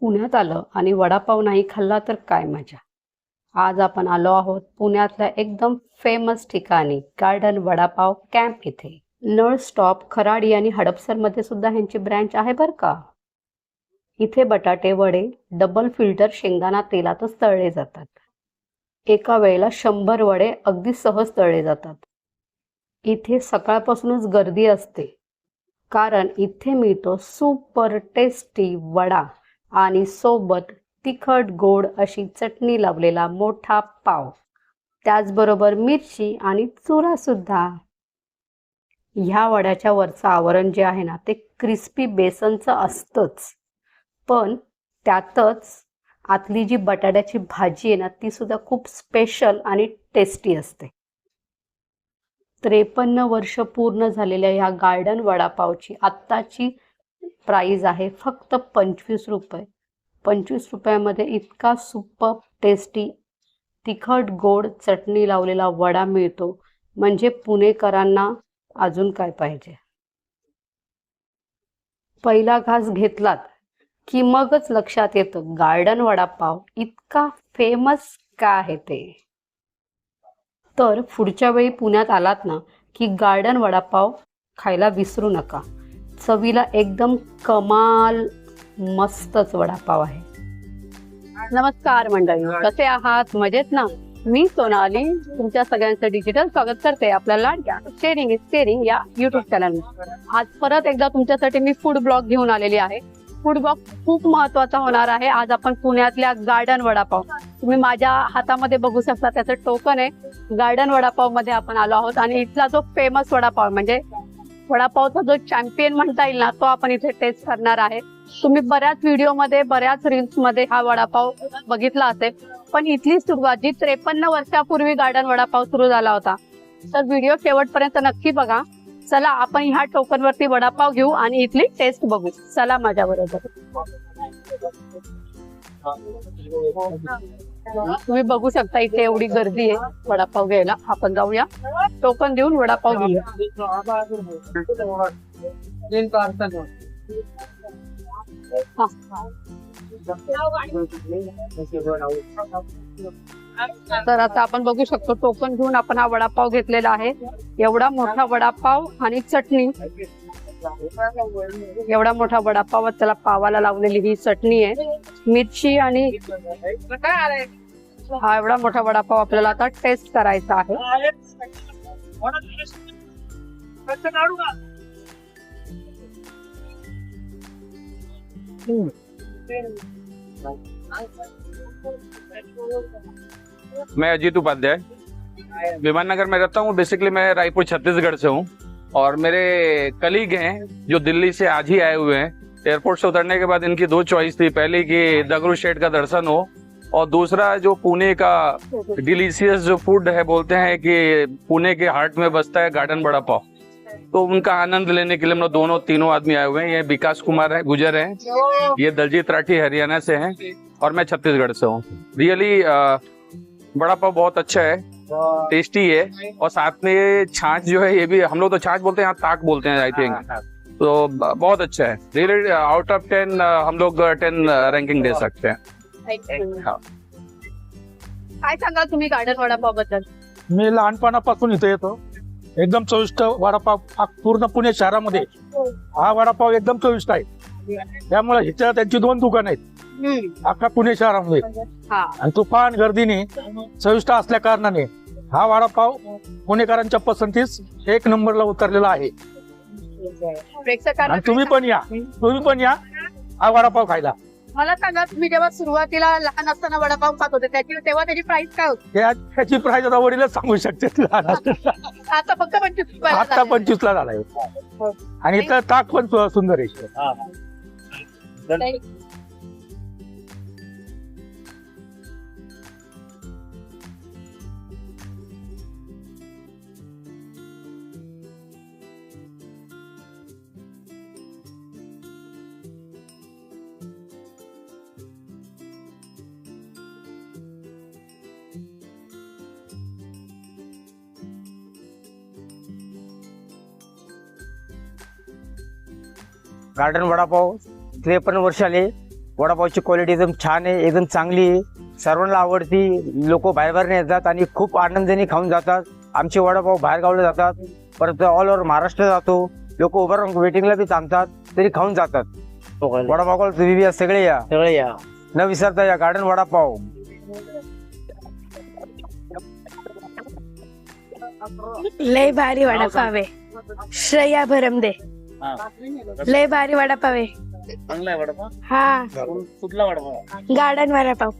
पुण्यात आलं आणि वडापाव नाही खाल्ला तर काय मजा. आज आपण आलो आहोत पुण्यातल्या एकदम फेमस ठिकाणी गार्डन वडापाव कॅम्प इथे. नळ स्टॉप खराडी आणि हडपसरमध्ये सुद्धा ह्यांची ब्रँच आहे बरं का? इथे बटाटे वडे डबल फिल्टर शेंगदाणा तेलातच तळले जातात. एका वेळेला शंभर वडे अगदी सहज तळले जातात. इथे सकाळपासूनच गर्दी असते. कारण इथे मिळतो सुपर टेस्टी वडा. आणि सोबत तिखट गोड अशी चटणी लावलेला मोठा पाव. त्याचबरोबर मिरची आणि चुरा सुद्धा. ह्या वड्याच्या वरचं आवरण जे आहे ना ते क्रिस्पी बेसनचं असतंच. पण त्यातच आतली जी बटाट्याची भाजी आहे ना ती सुद्धा खूप स्पेशल आणि टेस्टी असते. त्रेपन्न वर्ष पूर्ण झालेल्या ह्या गार्डन वडापावची आत्ताची प्राईज आहे फक्त पंचवीस रुपये. पंचवीस रुपयामध्ये इतका सुपर टेस्टी तिखट गोड चटणी लावलेला वडा मिळतो. म्हणजे पुणेकरांना अजून काय पाहिजे? पहिला घास घेतलात की मगच लक्षात येतं गार्डन वडापाव इतका फेमस का आहे ते? तर पुढच्या वेळी पुण्यात आलात ना की गार्डन वडापाव खायला विसरू नका. चवीला एकदम कमाल मस्तच वडापाव आहे. नमस्कार मंडळी. कसे आहात? मजेत ना? मी सोनाली. तुमच्या सगळ्यांचं डिजिटल स्वागत करते आपल्या लाडक्या शेअरिंग इज केअरिंग या युट्यूब चॅनल आज परत एकदा तुमच्यासाठी मी फूड ब्लॉग घेऊन आलेली आहे. फूड ब्लॉग खूप महत्त्वाचा होणार आहे. आज आपण पुण्यातल्या गार्डन वडापाव. तुम्ही माझ्या हातामध्ये बघू शकता त्याचं टोकन आहे. गार्डन वडापावमध्ये आपण आलो आहोत आणि इथला जो फेमस वडापाव म्हणजे वडापावचा जो चॅम्पियन म्हणता येईल ना तो आपण इथे टेस्ट करणार आहे. तुम्ही बऱ्याच व्हिडिओमध्ये बऱ्याच रील्समध्ये हा वडापाव बघितला असेल. पण इथली सुरुवात जी त्रेपन्न वर्षापूर्वी गार्डन वडापाव सुरू झाला होता. तर व्हिडिओ शेवटपर्यंत नक्की बघा. चला आपण ह्या टोकन वरती वडापाव घेऊ आणि इथली टेस्ट बघू. चला माझ्या बरोबर तुम्ही बघू शकता इथे एवढी गर्दी आहे. वडापाव घ्यायला. आपण जाऊया. टोकन देऊन वडापाव घेऊया. तर आता आपण बघू शकतो टोकन घेऊन आपण हा वडापाव घेतलेला आहे. एवढा मोठा वडापाव आणि चटणी. एवढा मोठा वडापाव त्याला पावाला लावलेली ही चटणी आहे. मिरची हा एवढा मोठा वडापाव आपल्याला आता टेस्ट करायचा आहे. मैं अजीत उपाध्याय विमान नगर में रहता हूँ। बेसिकली मैं रायपुर, छत्तीसगढ़ से हूँ। और मेरे कलीग हैं जो दिल्ली से आज ही आए हुए हैं। एयरपोर्ट से उतरने के बाद इनकी दो चॉइस थी। पहली कि दगरू शेठ का दर्शन हो और दूसरा जो पुणे का डिलीशियस जो फ़ूड है, बोलते हैं कि पुणे के हार्ट में बसता है गार्डन बड़ा पाव तो उनका आनंद लेने के लिए हम लोग दोनों, तीनों आदमी आए हुए हैं। ये विकास कुमार है, गुजर है। ये दलजीत राठी हरियाणा से हैं और मैं छत्तीसगढ़ से हूँ। रियली बड़ा पाव बहुत अच्छा है। टेस्टी है और साथ में ये छाछ जो है ये भी हम लोग तो छाछ बोलते हैं यहाँ ताक बोलते हैं आई थिंक तो बहुत अच्छा है। रियली आउट ऑफ टेन हम लोग टेन रैंकिंग दे सकते हैं। हा. काय सांगाल तुम्ही गार्डन वडापावबद्दल मी लहानपणापासून इथे येतो. एकदम चविष्ट वडापाव हा पूर्ण पुणे शहरामध्ये. हा. वडापाव एकदम चविष्ट आहे. त्यामुळे ह्याच्या त्यांची दोन दुकान आहेत. अख्खा पुणे शहरामध्ये. हा. आणि तुफान गर्दीने चविष्ट असल्या कारणाने हा वडापाव पुणेकरांच्या पसंतीस एक नंबरला उतरलेला आहे. प्रेक्षकांना आणि तुम्ही पण या. तुम्ही पण या. हा वडापाव खायला. मला सांगा तुम्ही जेव्हा सुरुवातीला लहान असताना वडापाव खात होते त्याची तेव्हा त्याची प्राइस काय होती? त्या- त्याची प्राईज आता वडीलच सांगू शकते. लहान असताना. आता फक्त पंचवीस रुपयाला आता झालंय. पंचवीस ला झालाय आणि इथं ताक पण सु- सुंदर आहे. गार्डन वडापाव. त्रेपन्न वर्षाले वडापावची क्वालिटी एकदम छान आहे एकदम चांगली आहे. सर्वांना आवडती. लोक बाहेर बाहेर येतात आणि खूप आनंदाने खाऊन जातात. आमचे वडापाव बाहेर गावले जातात. परत ऑल ओव्हर महाराष्ट्र जातो. लोक उभं राहून वेटिंगला बी थांबतात तरी खाऊन जातात. वडापाव तुम्ही बी सगळे या. सगळे या. न विसरता या गार्डन वडापाव. लय भारी वडापाव आहे. श्रेया भरमदे. लय भारी वडापाव आहे. चांगला आहे वडापाव? हा. कुठला वडापाव? गार्डन वडापाव.